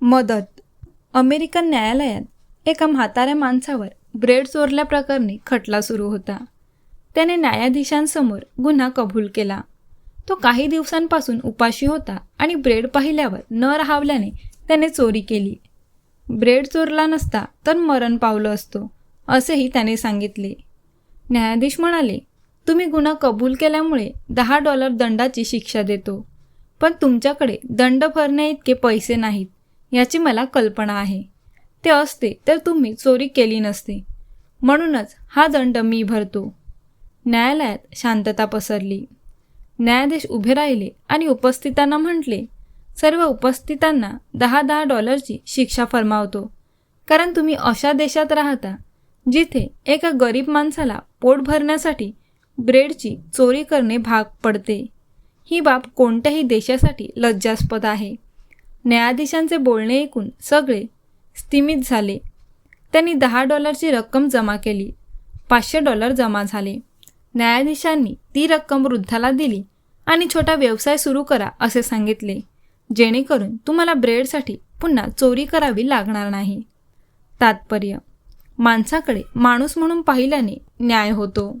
मदत. अमेरिकन न्यायालयात एका म्हाताऱ्या माणसावर ब्रेड चोरल्याप्रकरणी खटला सुरू होता. त्याने न्यायाधीशांसमोर गुन्हा कबूल केला. तो काही दिवसांपासून उपाशी होता आणि ब्रेड पाहिल्यावर न राहावल्याने त्याने चोरी केली. ब्रेड चोरला नसता तर मरण पावलं असतो असेही त्याने सांगितले. न्यायाधीश म्हणाले तुम्ही गुन्हा कबूल केल्यामुळे दहा डॉलर दंडाची शिक्षा देतो. पण तुमच्याकडे दंड भरण्याइतके पैसे नाहीत. याची मला कल्पना आहे. ते असते तर तुम्ही चोरी केली नसते. म्हणूनच हा दंड मी भरतो. न्यायालयात शांतता पसरली. न्यायाधीश उभे राहिले आणि उपस्थितांना म्हटले सर्व उपस्थितांना दहा दहा डॉलरची शिक्षा फरमावतो. कारण तुम्ही अशा देशात राहता जिथे एका गरीब माणसाला पोट भरण्यासाठी ब्रेडची चोरी करणे भाग पडते. ही बाब कोणत्याही देशासाठी लज्जास्पद आहे. न्यायाधीशांचे बोलणे ऐकून सगळे स्थिमित झाले. त्यांनी दहा डॉलरची रक्कम जमा केली. पाचशे डॉलर जमा झाले. न्यायाधीशांनी ती रक्कम वृद्धाला दिली आणि छोटा व्यवसाय सुरू करा असे सांगितले. जेणेकरून तुम्हाला ब्रेडसाठी पुन्हा चोरी करावी लागणार नाही. तात्पर्य. माणसाकडे माणूस म्हणून पाहिल्याने न्याय होतो.